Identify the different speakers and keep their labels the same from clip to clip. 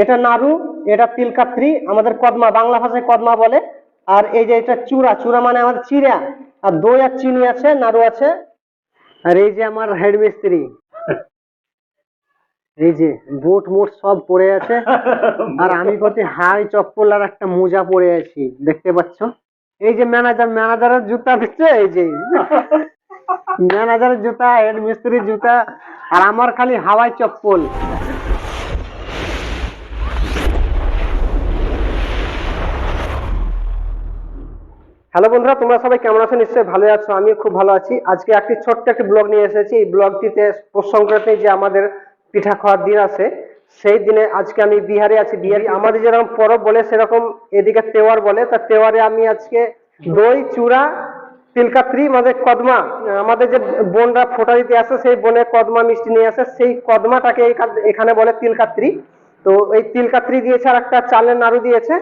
Speaker 1: এটা নাড়ু এটা তিলকাত্রি আমাদের কদমা বাংলা ভাষায় কদমা বলে। আর এই যে এটা চূড়া চূড়া মানে আমাদের চিড়া আর দই আর চিনি আছে নাড়ু আছে। আর এই যে আমার হেড মিস্ত্রি এই যে বুট মুট সব পড়ে আছে। আর আমি প্রতি হাই চপ্পল আর একটা মোজা পরে আছি দেখতে পাচ্ছ? এই যে ম্যানেজার ম্যানেজারের জুতা দিচ্ছে এই যে। ম্যানেজারের জুতা হেড মিস্ত্রির জুতা আর আমার খালি হাওয়াই চপ্পল। হ্যালো বন্ধুরা, তোমরা সবাই কেমন আছো? নিশ্চয়ই ভালো আছো আমি খুব ভালো আছি। আজকে একটি ছোট্ট একটি ব্লগ নিয়ে এসেছি। এই ব্লগটিতে পৌষ সংক্রান্তি যে আমাদের পিঠা খাওয়ার দিন আছে, সেই দিনে আজকে আমি বিহারে আছি। বিহারি আমাদের যেরকম পরব বলে, সেরকম এদিকে তেওয়ার বলে। তা তেওয়ারে আমি আজকে দই, চূড়া তিলকাত্রি আমাদের কদমা, আমাদের যে বোনরা ফোটা দিতে আসে, সেই বোনের কদমা মিষ্টি নিয়ে আসে। সেই কদমাটাকে এখানে বলে তিলকাত্রি তো এই তিলকাত্রি দিয়েছে আর একটা চালের নাড়ু দিয়েছে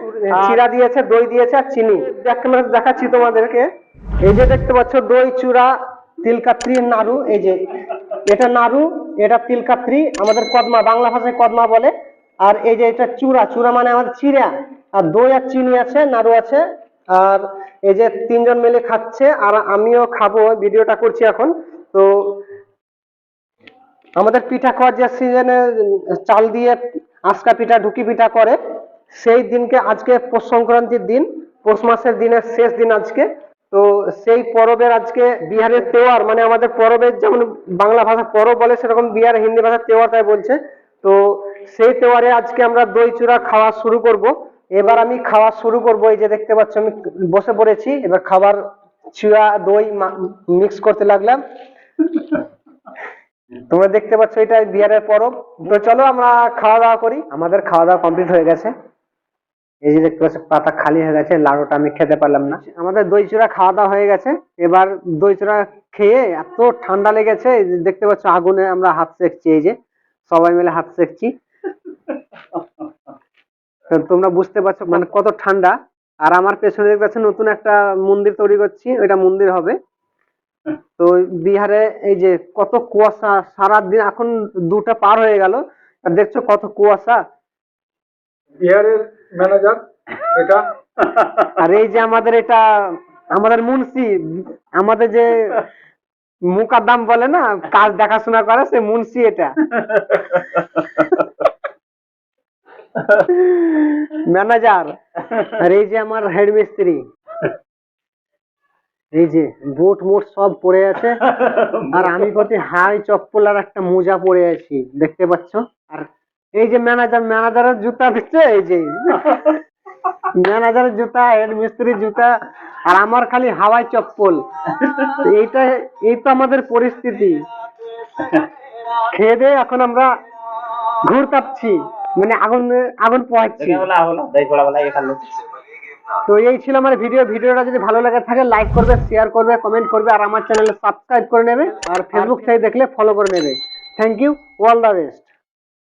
Speaker 1: চিরা দিয়েছে দই দিয়েছে আর চিনি। দেখ- দেখাচ্ছি তোমাদেরকে। এই যে দেখতে পাচ্ছ দই চূড়া তিলকাত্রি নাড়ু এই যে এটা নাড়ু এটা তিলকাত্রি আমাদের কদমা বাংলা ভাষায় কদমা বলে। আর এই যে এটা চূড়া চূড়া মানে আমাদের চিরা আর দই আর চিনি আছে নাড়ু আছে। আর এই যে তিনজন মিলে খাচ্ছে আর আমিও খাব ভিডিওটা করছি এখন। তো আমাদের পিঠা খাওয়ার যে সিজনে চাল দিয়ে আজকা পিঠা ঢুকি পিঠা করে। সেই দিনকে আজকে পৌষ সংক্রান্তির দিন, পৌষ মাসের দিনের শেষ দিন আজকে। তো সেই পরবের আজকে বিহারের তেওয়ার মানে আমাদের পরবের যেমন বাংলা ভাষা পরব বলে, সেরকম বিহার হিন্দি ভাষা তেওয়ার তাই বলছে। তো সেই তেওয়ারে আজকে আমরা দই চূড়া খাওয়া শুরু করব। এবার আমি খাওয়া শুরু করব, এই যে দেখতে পাচ্ছ আমি বসে পড়েছি। এবার খাবার চূড়া দই মিক্স করতে লাগলাম। তোমরা দেখতে পাচ্ছ এটা বিহারের পরব। তো চলো আমরা খাওয়া দাওয়া করি। আমাদের খাওয়া দাওয়া কমপ্লিট হয়ে গেছে। এই যে দেখতে পাচ্ছ, পাতা খালি হয়ে গেছে, লাড়ুটা আমি খেতে পারলাম না। আমাদের দই চূড়া খাওয়া দাওয়া হয়ে গেছে। এবার দই চূড়া খেয়ে এত ঠান্ডা লেগেছে দেখতে পাচ্ছ, আগুনে আমরা হাত সেকছি, এই যে সবাই মিলে হাত সেকছি। তোমরা বুঝতে পারছ মানে কত ঠান্ডা। আর আমার পেছনে দেখতে পাচ্ছ, নতুন একটা মন্দির তৈরি করছি, ওইটা মন্দির হবে। তো বিহারে এই যে কত কুয়াশা সারাদিন এখন দুটা পার হয়ে গেল। দেখছ কত কুয়াশা।
Speaker 2: বিহারের ম্যানেজার এটা।
Speaker 1: আর এই যে আমাদের এটা আমাদের মুন্সি আমাদের যে মুকাদ্দাম বলে না কাজ দেখাশোনা করে সে মুন্সি এটা। ম্যানেজার আর এই যে আমার হেড মিস্ত্রি এই যে বুট মুট সব পড়ে আছে। আর আমি প্রতি হাই চপ্পল আর একটা মোজা পরে আছি দেখতে পাচ্ছ? আর এই যে ম্যানেজার ম্যানেজারের জুতা দিচ্ছে এই যে। ম্যানেজারের জুতা হেড মিস্ত্রির জুতা আর আমার খালি হাওয়াই চপ্পল। এইটা এই তো আমাদের পরিস্থিতি। খেয়ে দিয়ে এখন আমরা ঘুরতাচ্ছি মানে আগুন আগুন পোহাচ্ছি। তো এই ছিল আমার ভিডিও ভিডিওটা যদি ভালো লাগে থাকে লাইক করবে শেয়ার করবে কমেন্ট করবে আর আমার চ্যানেলে সাবস্ক্রাইব করে নেবে। আর ফেসবুক থেকে দেখলে ফলো করে নেবে। Thank you all the best